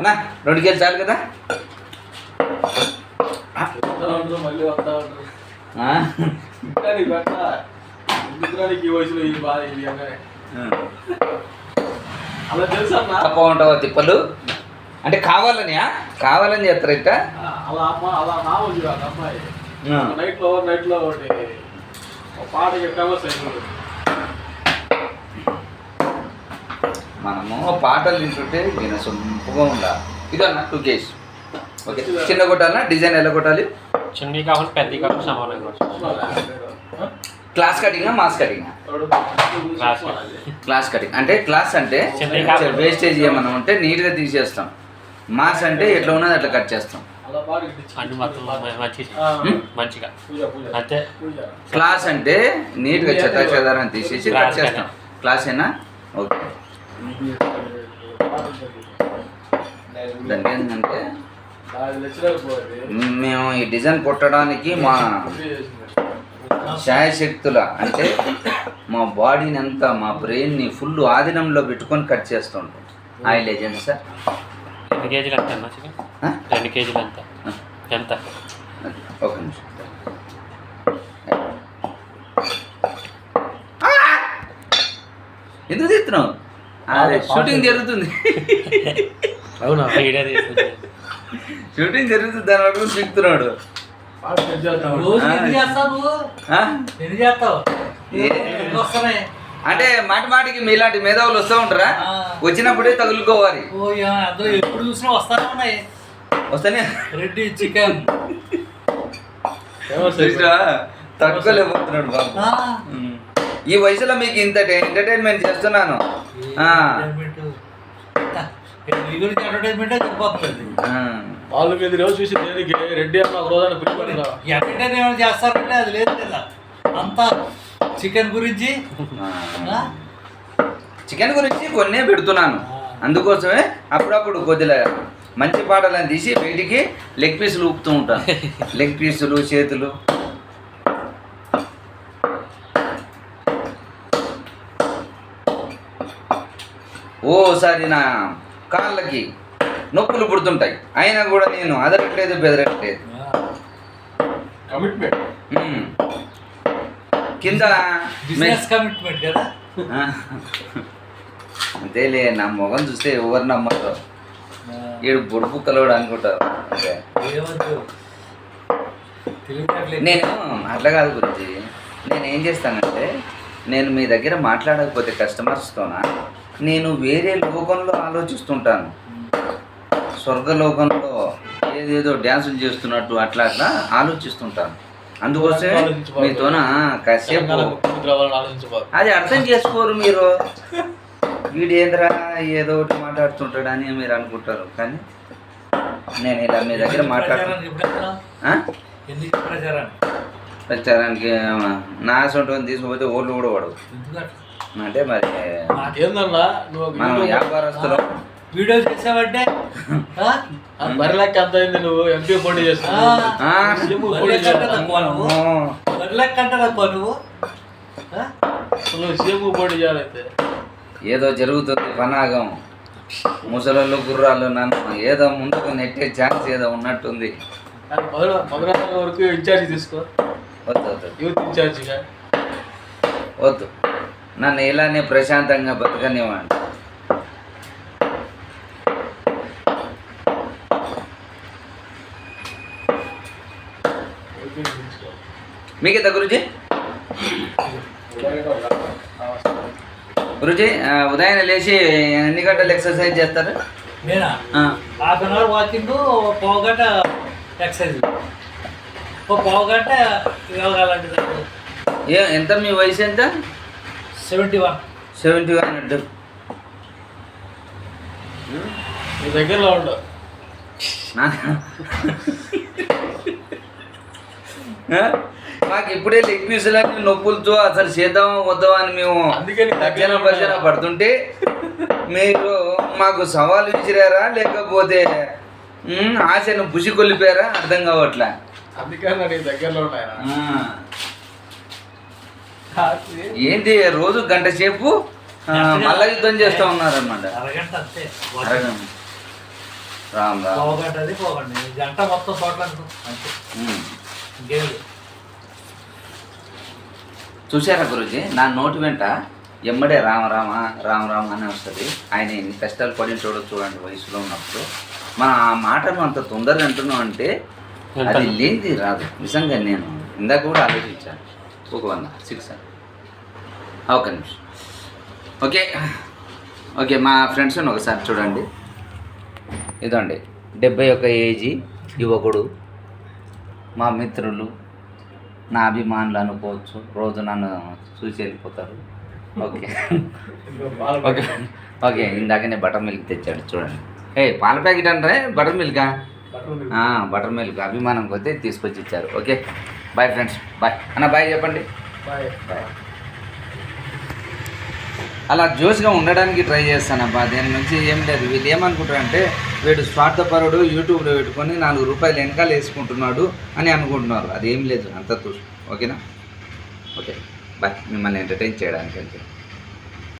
అన్నా రెండు కేజీలు చాలు కదా? ఇంకా తప్ప ఉంటావా తిప్పలు? అంటే కావాలనియా కావాలని చేస్తారు ఇట్ట? అలా అమ్మ అలా నా అమ్మాయి. ఆ. నైట్లో నైట్లో ఒకటి. ఒక పాట ఫేమస్ అయిపోయింది. మనము పాటలు వింటుంటే విన సొంపుగా ఉండాలి. ఇది అన్న టూ కేజీ ఓకే చిన్న కొట్టాలన్నా డిజైన్ ఎలా కొట్టాలి? చిన్నవి కాకుండా పెద్దవి కాకుండా సమానంగా వస్తుంది. Class cutting mass cutting class class cutting అంటే క్లాస్ అంటే వేస్టేజ్ ఏమన్నా ఉంటే నీట్గా తీసేస్తాం. మాస్ అంటే ఎట్లా ఉన్నది అట్లా కట్ చేస్తాం. అన్ని మొత్తం మంచిగా. అంతే. క్లాస్ అంటే నీట్గా చెత్త చెదారం తీసేసి కట్ క్లాస్ చేస్తాం. క్లాస్ ఏనా? ఓకే. దానికి ఏంటంటే మేము ఈ డిజైన్ కొట్టడానికి మా శాయశక్తుల అంటే మా బాడీని అంతా మా బ్రెయిన్ని ఫుల్ ఆధీనంలో పెట్టుకొని కట్ చేస్తుంటాం. Oil agent sir. రెండు కేజీలు ఎంత? రెండు కేజీలు ఎంత? ఎంత? ఒక నిమిషం. ఎందుకు తీస్తున్నావు? అదే షూటింగ్ జరుగుతుంది. అవునా? షూటింగ్ జరుగుతుంది దాని వరకు వస్తున్నాయి? అంటే మాటి మాటికి మీలాంటి మేధావులు వస్తూ ఉంటారా. వచ్చినప్పుడే తగులుకోవాలి. ఎప్పుడు చూసినా వస్తానే ఉన్నాయి. వస్తానే? రెడ్డి చికెన్? తట్టుకోలేకపోతున్నాడు బాబు. ఈ వయసులో మీకు ఇంత ఎంటర్టైన్మెంట్ చేస్తున్నాను. వాళ్ళు మీద రోజు చూసి దేనికి రెడ్డి అన్న ఒక రోజు ఎంటర్టైన్మెంట్ చేస్తారంటే అది లేదు కదా. అంతా చికెన్ గురించి. ఆ? చికెన్ గురించి కొన్నే పెడుతున్నాను. అందుకోసమే అప్పుడప్పుడు కొద్దిగా మంచి పాటలను తీసి బయటికి లెగ్ పీసులు ఊపుతూ ఉంటాను లెగ్ పీసులు చేతులు. ఓసారి నా కాళ్ళకి నొప్పులు పుడుతుంటాయి. అయినా కూడా నేను అదరట్లేదు బెదరట్లేదు. కమిట్మెంట్. కింద బిజినెస్ కమిట్మెంట్ కదా. అంతేలే నా మొగం చూస్తే ఎవరు నమ్మరు. ఈడు బుడుపు కలవడు అనుకుంటారు అంతే. నేను అట్లా కాదు గురించి నేను ఏం చేస్తానంటే నేను మీ దగ్గర మాట్లాడకపోతే కస్టమర్స్తోనా నేను వేరే లోకంలో ఆలోచిస్తుంటాను. స్వర్గలోకంలో ఏదేదో డ్యాన్సులు చేస్తున్నట్టు అట్లా అట్లా ఆలోచిస్తుంటాను. అందుకోసమే మీతోన కాసేపు అది అర్థం చేసుకోరు మీరు. వీడు ఏంద్రా ఏదో ఒకటి మాట్లాడుతుంటాడని మీరు అనుకుంటారు. కానీ నేను ఇలా మీ దగ్గర మాట్లాడుతూ ప్రచారానికి నా సొంతం తీసుకుపోతే ఓట్లు కూడా పడవు? అంటే మరి ఏందన్నా నువ్వు వ్యాపారస్తులం. వీడియో చేసావంటే? బరిలెక్క ఎంత అయింది నువ్వు ఎంపీ పోటీ ఆ. చేస్తున్నావు. ఆ? బర్రె కంటే తక్కువ నువ్వు నువ్వు? ఆ? నువ్వు సీఎం పోటీ చేయాలైతే ఏదో జరుగుతుంది పనాగం ముసలోళ్ళు గుర్రాలు నన్ను ఏదో ముందుకు నెట్టే ఛాన్స్ ఏదో ఉన్నట్టుంది. వరకు ఇన్ఛార్జ్ తీసుకో. వద్దు వద్దు. యూత్ ఇన్ఛార్జిగా. వద్దు. నన్ను ఇలానే ప్రశాంతంగా బతకనివ్వండి. మీకే గురుజీ? గురుజీ ఉదయం లేచి ఎన్ని గంటలు ఎక్సర్సైజ్ చేస్తారు? నేనా? హాఫ్ అన్ అవర్ వాకింగ్ పావు గంట ఎక్సర్సైజ్. ఓ పావు గంట యోగా లాంటిది. ఎంత మీ వయసు ఎంత? సెవెంటీ వన్ సెవెంటీ వన్ నీ దగ్గరలో? మాకు ఇప్పుడే లెగ్ పీసులన్నీ నొప్పులతో అసలు చేద్దామా వద్దామా అని మేము అందుకే నీకు భజన. పడుతుంటే మీరు మాకు సవాలు విసిరారా? లేకపోతే ఆశను పుసి కొల్లిపారా అర్థం కావట్లే? అందుకే నా నీ దగ్గరలో ఉన్నాయన ఆ. ఏంటి రోజు గంట సేపు మల్ల యుద్ధం చేస్తూ ఉన్నారన్నమాట. రామ్ గంట మొత్తం. చూశారా గురుజీ? నా నోటి వెంట ఎమ్మడే రామ రామ రామ రామ అని వస్తుంది. ఆయన ఎన్ని కష్టాలు పడి చూడొచ్చు చూడండి వయసులో ఉన్నప్పుడు. మనం ఆ మాటను అంత తొందరగా అంటున్నాం అంటే అది లేనిది రాదు. నిజంగా నేను ఇందాక కూడా ఆలోచించాను. ఒక వంద సిక్స్ ఒక నిమిషం. ఓకే. ఓకే మా ఫ్రెండ్స్ని ఒకసారి చూడండి. ఇదండి డెబ్బై ఒక్క ఏజీ యువకుడు మా మిత్రులు నా అభిమానులు అనుకోవచ్చు. రోజు నన్ను చూసి వెళ్ళిపోతారు. ఓకే. ఓకే. ఓకే ఇందాకనే బటర్ మిల్క్ తెచ్చాడు చూడండి. ఏ పాల ప్యాకెట్ అంటే బటర్ మిల్కా? బటర్ మిల్క్ అభిమానం కొద్దీ తీసుకొచ్చి ఇచ్చారు. ఓకే. బాయ్ ఫ్రెండ్స్ బాయ్ అన్న బాయ్ చెప్పండి. బాయ్ అలా జోష్గా ఉండడానికి ట్రై చేస్తానబ్బా. దేని నుంచి ఏం లేదు. వీళ్ళు ఏమనుకుంటారంటే వీడు స్వార్థపరుడు యూట్యూబ్లో పెట్టుకొని నాలుగు రూపాయలు వెనకాల వేసుకుంటున్నాడు అని అనుకుంటున్నారు. అది ఏం లేదు. అంత తూ ఓకేనా? ఓకే. బాయ్. మిమ్మల్ని ఎంటర్టైన్ చేయడానికి అంతే